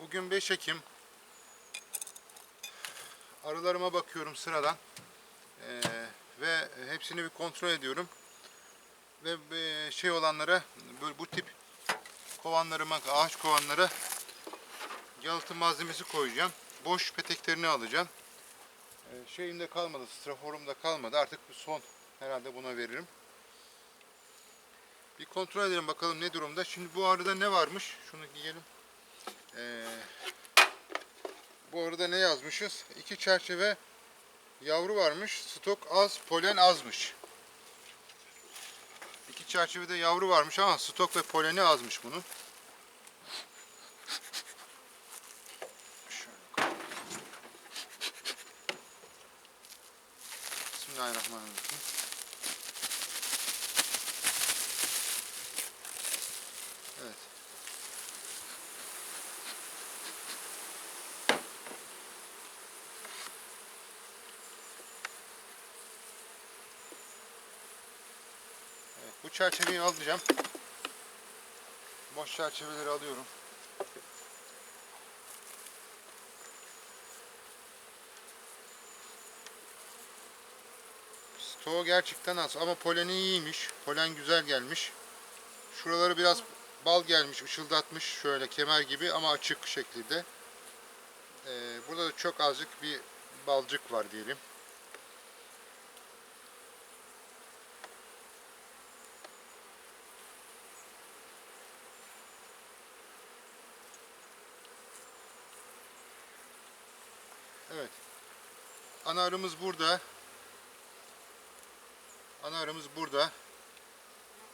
Bugün 5 Ekim. Arılarıma bakıyorum sıradan. Ee, ve hepsini bir kontrol ediyorum. Ve e, şey olanlara bu tip kovanlarıma, ağaç kovanlara yalıtım malzemesi koyacağım. Boş peteklerini alacağım. Ee, şeyimde kalmadı, straforumda kalmadı. Artık bir son herhalde buna veririm. Bir kontrol edelim bakalım ne durumda. Şimdi bu arada ne varmış? Şunu giyelim. Ee, bu arada ne yazmışız? İki çerçeve yavru varmış. Stok az, polen azmış. İki çerçevede yavru varmış ama stok ve poleni azmış bunun. Bismillahirrahmanirrahim. Bu çerçeveyi alacağım. Boş çerçeveleri alıyorum. Stoğu gerçekten az ama poleni iyiymiş. Polen güzel gelmiş. Şuraları biraz bal gelmiş, ışıldatmış şöyle kemer gibi ama açık şekilde. Ee, burada da çok azıcık bir balcık var diyelim. Evet. Ana arımız burada. Ana arımız burada.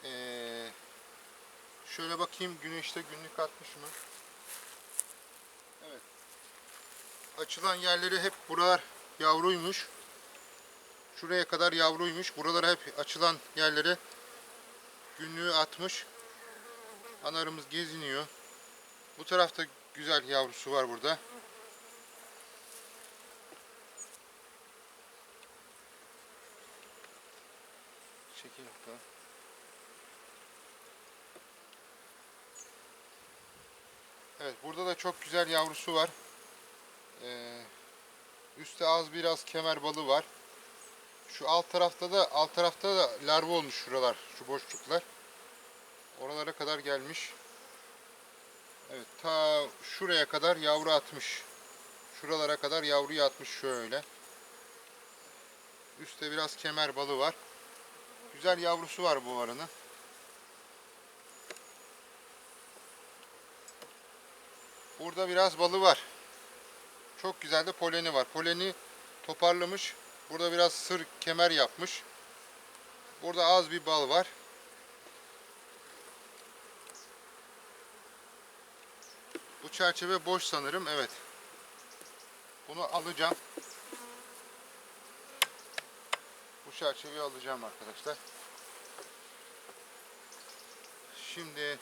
Ee, şöyle bakayım güneşte günlük atmış mı? Evet. Açılan yerleri hep buralar yavruymuş. Şuraya kadar yavruymuş. Buralara hep açılan yerlere günlüğü atmış. Ana arımız geziniyor. Bu tarafta güzel yavrusu var burada. Çekil bakalım. Evet burada da çok güzel yavrusu var. Ee, üstte az biraz kemer balı var. Şu alt tarafta da alt tarafta da larva olmuş şuralar, şu boşluklar. Oralara kadar gelmiş. Evet ta şuraya kadar yavru atmış. Şuralara kadar yavruyu atmış şöyle. Üstte biraz kemer balı var. Güzel yavrusu var bu arının. Burada biraz balı var. Çok güzel de poleni var. Poleni toparlamış. Burada biraz sır kemer yapmış. Burada az bir bal var. Bu çerçeve boş sanırım. Evet. Bunu alacağım. Bu çerçeveyi alacağım arkadaşlar. Şimdi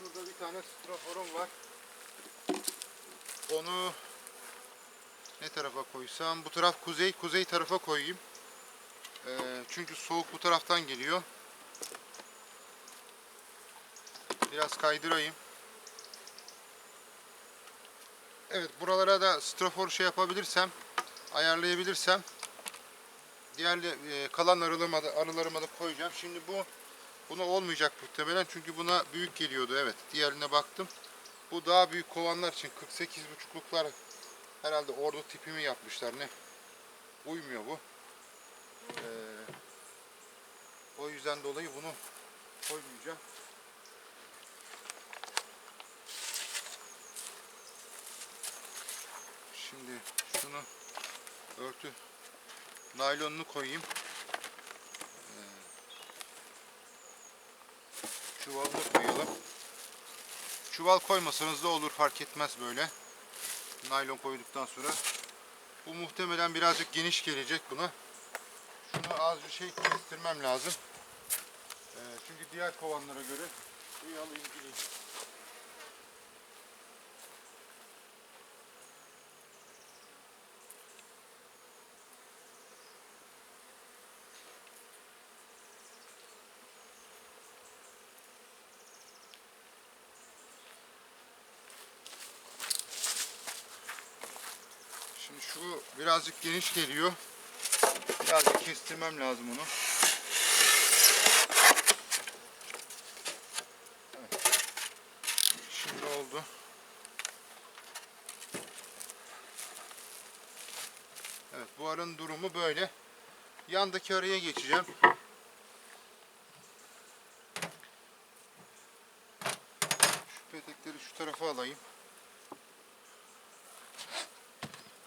şurada bir tane straforum var. Onu ne tarafa koysam? Bu taraf kuzey, kuzey tarafa koyayım. Ee, çünkü soğuk bu taraftan geliyor. Biraz kaydırayım. Evet, buralara da strafor şey yapabilirsem, ayarlayabilirsem diğer e, kalan arılarıma da, arılarıma da koyacağım. Şimdi bu buna olmayacak muhtemelen çünkü buna büyük geliyordu. Evet, diğerine baktım. Bu daha büyük kovanlar için 48,5'luklar herhalde ordu tipimi yapmışlar ne? Uymuyor bu. Ee, o yüzden dolayı bunu koymayacağım. Şimdi şunu örtü naylonunu koyayım. Çuvalını koyalım. Çuval koymasanız da olur fark etmez böyle. Naylon koyduktan sonra. Bu muhtemelen birazcık geniş gelecek buna. Şunu az bir şey kestirmem lazım. Ee, çünkü diğer kovanlara göre iyi alayım. Bu birazcık geniş geliyor. Birazcık kestirmem lazım onu. Evet. Şimdi oldu. Evet bu arının durumu böyle. Yandaki araya geçeceğim. Şu petekleri şu tarafa alayım.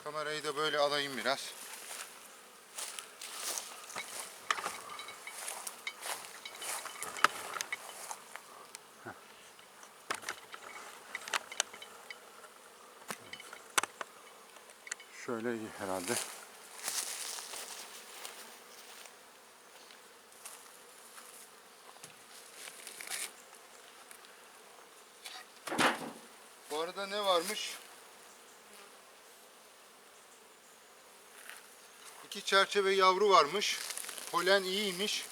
Kamerayı da böyle alayım biraz. Şöyle iyi herhalde. Bu arada ne varmış? İki çerçeve yavru varmış. Polen iyiymiş.